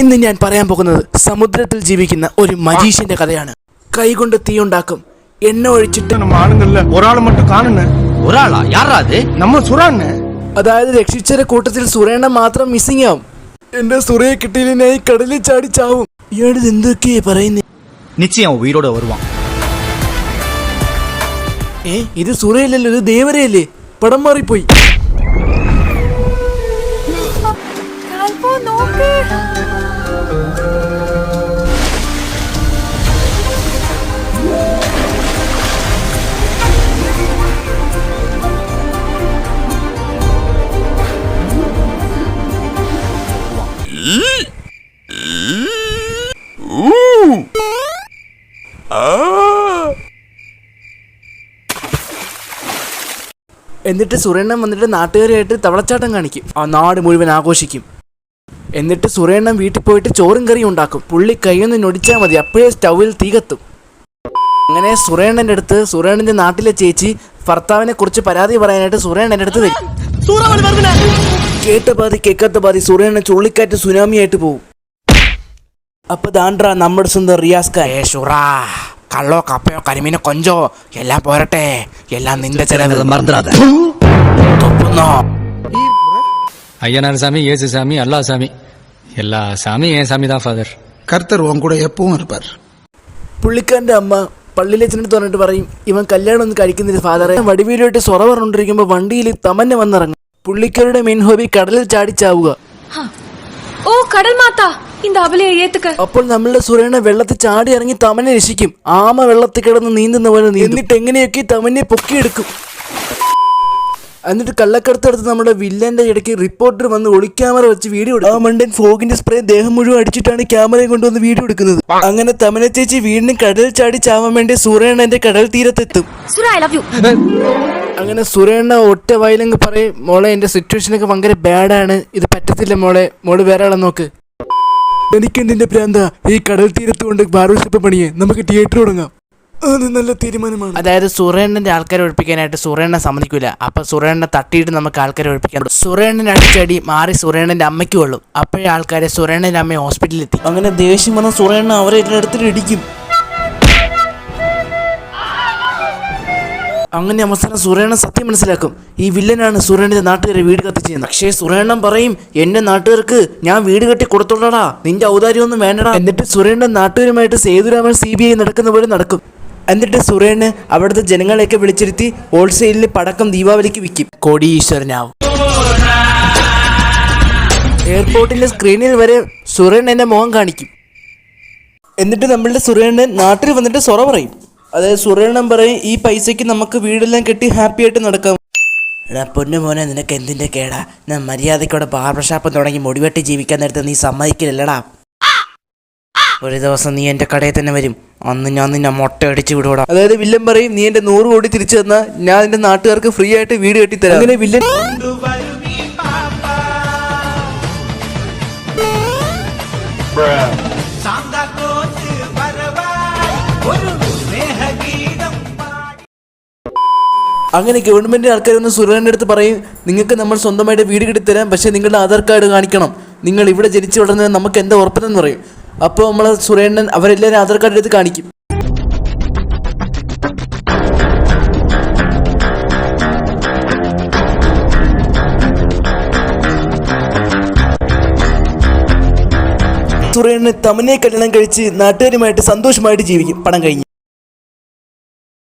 ഇന്ന് ഞാൻ പറയാൻ പോകുന്നത് സമുദ്രത്തിൽ ജീവിക്കുന്ന ഒരു മജീഷ്യന്റെ കഥയാണ്. കൈകൊണ്ട് തീയുണ്ടാക്കും എണ്ണ ഒഴിച്ചിട്ട് അതായത് രക്ഷിച്ചരെ കൂട്ടത്തിൽ സുറേണ്ണ മാത്രം മിസ്സിംഗ് ആവും എന്റെ സുരയെ കിട്ടിയതിനായി കടലിൽ ചാടി ചാവും. ഇയാളിത് എന്തൊക്കെയാ പറയുന്നേ? നിശ്ചയം വീടോടെ വരുവാ. ഏ ഇത് സുരയല്ലല്ലോ ഇത് ദേവരയല്ലേ? പടം മാറിപ്പോയി. നോക്കേ. എന്നിട്ട് സുരേണ്ണൻ വന്നിട്ട് നാട്ടുകാരായിട്ട് തവളച്ചാട്ടം കാണിക്കും. ആ നാട് മുഴുവൻ ആഘോഷിക്കും. എന്നിട്ട് സുരേണ്ണം വീട്ടിൽ പോയിട്ട് ചോറും കറിയും ഉണ്ടാക്കും. പുള്ളി കൈയൊന്ന് ഞൊടിച്ചാൽ മതി അപ്പോഴേ സ്റ്റൗവിൽ തീ കത്തും. അങ്ങനെ സുരേണ്ണന്റെ അടുത്ത് സുരേണന്റെ നാട്ടിലെ ചേച്ചി ഭർത്താവിനെ കുറിച്ച് പരാതി പറയാനായിട്ട് സുരേണ്ണന്റെ അടുത്ത് വരും. കേട്ട പാതി കേക്കാത്ത പാതി സുരേണ്ണൻ ചുള്ളിക്കാറ്റ് സുനാമിയായിട്ട് പോകും അപ്പൊ ദാണ്ട്ര നമ്മുടെ സ്വന്തം റിയാസ് ഖാൻ കള്ളോ കപ്പയോ കരിമീനോ കൊഞ്ചോ എല്ലാം പോരട്ടെ. എല്ലാം നിന്റെ ചെലവ്. തുപ്പുന്നോ അയ്യനാർ സ്വാമി യേശു സ്വാമി അല്ലാ സ്വാമി எல்லா சாமியும் என் சாமி தான் ஃபாதர் கர்த்தர் உன் கூட எப்பவும் இருப்பார் പുള്ളിക്കാരന്റെ അമ്മ പള്ളിയിലെച്ചനടുത്ത് പറഞ്ഞിട്ട് പറയും ഇവൻ കല്യാണം ഒന്നും കഴിക്കുന്നില്ല ഫാദറെ വടിവീലുമായിട്ട് സൊറ പറഞ്ഞുകൊണ്ടിരിക്കുമ്പോൾ വണ്ടിയിൽ തമന്നെ വന്നിറങ്ങും പുള്ളിക്കാരുടെ മെയിൻ ഹോബി കടലിൽ ചാടി ചാവുക ഓ കടൽ മാതാ இந்த അവലയെ ഏത്തുക്ക അപ്പോൾ നമ്മളുടെ സുരേണ വെള്ളത്തിൽ ചാടി ഇറങ്ങി തമനെ രക്ഷിക്കും ആമ വെള്ളത്തിൽ കിടന്ന് നീന്തുന്ന പോലെ നീന്തും. എന്നിട്ട് എങ്ങനെയൊക്കെ തമനെ പൊക്കിയെടുക്കും എന്നിട്ട് കള്ളക്കടത്ത് എടുത്ത് നമ്മുടെ വില്ലന്റെ ഇടയ്ക്ക് റിപ്പോർട്ടർ വന്ന് ഒളിക്യാമറ വെച്ച് വീഡിയോ എടുക്കും. ആ മണ്ടൻ ഫോഗിന്റെ സ്പ്രേ ദേഹം മുഴുവൻ അടിച്ചിട്ടാണ് ക്യാമറയും കൊണ്ടുവന്ന് വീഡിയോ എടുക്കുന്നത്. അങ്ങനെ തമന ചേച്ചി വീണ്ടും കടൽ ചാടി ചാവാൻ വേണ്ടി സുരേണന്റെ കടൽ തീരത്തെത്തും. സുര ഐ ലവ് യു അങ്ങനെ സുരേണ്ണ ഒറ്റ വയലങ്ങ് പറയും മോളെ എന്റെ സിറ്റുവേഷനൊക്കെ ഭയങ്കര ബാഡാണ് ഇത് പറ്റത്തില്ല മോളെ. മോൾ വേറെ ആളെ നോക്ക്. എനിക്ക് എന്തിന്റെ പ്രാന്ത ഈ കടൽ തീരത്ത് കൊണ്ട് ബാർബർഷോപ്പ് പണിയെ. നമുക്ക് തിയേറ്റർ തുടങ്ങാം. അത് നല്ല തീരുമാനമാണ്. അതായത് സുറേണ്ണന്റെ ആൾക്കാരെ ഒഴിപ്പിക്കാനായിട്ട് സുറേണ്ണ സമ്മതിക്കൂല. അപ്പൊ സുറേണ്ണ തട്ടിയിട്ട് നമുക്ക് ആൾക്കാരെ ഒഴിപ്പിക്കാൻ സുറേണ്ണൻ അടിച്ചടി മാറി സുറേണ്ണന്റെ അമ്മയ്ക്ക് കൊള്ളും അപ്പോഴേ ആൾക്കാരെ സുറേണ്ണന്റെ അമ്മയെ ഹോസ്പിറ്റലിൽ എത്തി. അങ്ങനെ ദേഷ്യം വന്ന സുറേണ്ണ അവരെ എടുത്തിട്ട് ഇടിക്കും. അങ്ങനെ അവസാനം സുറേണ സത്യം മനസ്സിലാക്കും. ഈ വില്ലനാണ് സുരേണിന്റെ നാട്ടുകാരെ വീട് കത്തിച്ചത് പക്ഷേ സുരേണൻ പറയും എന്റെ നാട്ടുകാർക്ക് ഞാൻ വീട് കെട്ടി കൊടുത്തോളടാ. നിന്റെ ഔദാര്യമൊന്നും വേണ്ടടാ. എന്നിട്ട് സുരേണ്ണൻ നാട്ടുകാരുമായിട്ട് സേതുരാമൻ സി ബി ഐ നടക്കുന്ന പോലെ നടക്കും. എന്നിട്ട് സുരേണ് അവിടുത്തെ ജനങ്ങളെയൊക്കെ വിളിച്ചിരുത്തി ഹോൾസെയിലിൽ പടക്കം ദീപാവലിക്ക് വിൽക്കും കോടീശ്വരനാവും. എയർപോർട്ടിന്റെ സ്ക്രീനിൽ വരെ സുരേൺ എന്റെ മുഖം കാണിക്കും. എന്നിട്ട് നമ്മളുടെ സുരേണ്ണൻ നാട്ടിൽ വന്നിട്ട് സൊറ പറയും. അതായത് സുരേണൻ പറയും ഈ പൈസയ്ക്ക് നമുക്ക് വീടെല്ലാം കെട്ടി ഹാപ്പി ആയിട്ട് നടക്കാം. എടാ പൊന്നു മോനെ നിനക്ക് എന്തിന്റെ കേടാ? ഞാൻ മര്യാദയ്ക്കോടെ ബാർബർ ഷാപ്പ് തുടങ്ങി മുടിവെട്ടി ജീവിക്കാൻ നേരത്തെ നീ സമ്മതിക്കില്ലല്ലടാ. ഒരു ദിവസം നീ എന്റെ കടയിൽ തന്നെ വരും. അന്ന് ഞാൻ നിന്നെ മുട്ട അടിച്ച് വിടൂടാ അതായത് വില്ലൻ പറയും നീ എന്റെ നൂറ് കോടി തിരിച്ചു തന്നാൽ ഞാൻ എന്റെ നാട്ടുകാർക്ക് ഫ്രീ ആയിട്ട് വീട് കെട്ടിത്തരാം. അങ്ങനെ വില്ലൻ അങ്ങനെ ഗവൺമെന്റ് ആൾക്കാർ ഒന്ന് സുരേന്റെ അടുത്ത് പറയും നിങ്ങൾക്ക് നമ്മൾ സ്വന്തമായിട്ട് വീട് കെട്ടിത്തരാം പക്ഷേ നിങ്ങളുടെ ആധാർ കാർഡ് കാണിക്കണം. നിങ്ങൾ ഇവിടെ ജനിച്ചു വളർന്നത് നമുക്ക് എന്താ ഉറപ്പെന്ന് പറയും. അപ്പോൾ നമ്മൾ സുരേണ്ണൻ അവരെല്ലാവരും ആധാർ കാർഡ് എടുത്ത് കാണിക്കും. സുരേണ്ണൻ തമനെ കല്യാണം കഴിച്ച് നാട്ടുകാരുമായിട്ട് സന്തോഷമായിട്ട് ജീവിക്കും. പണം കഴിഞ്ഞ്.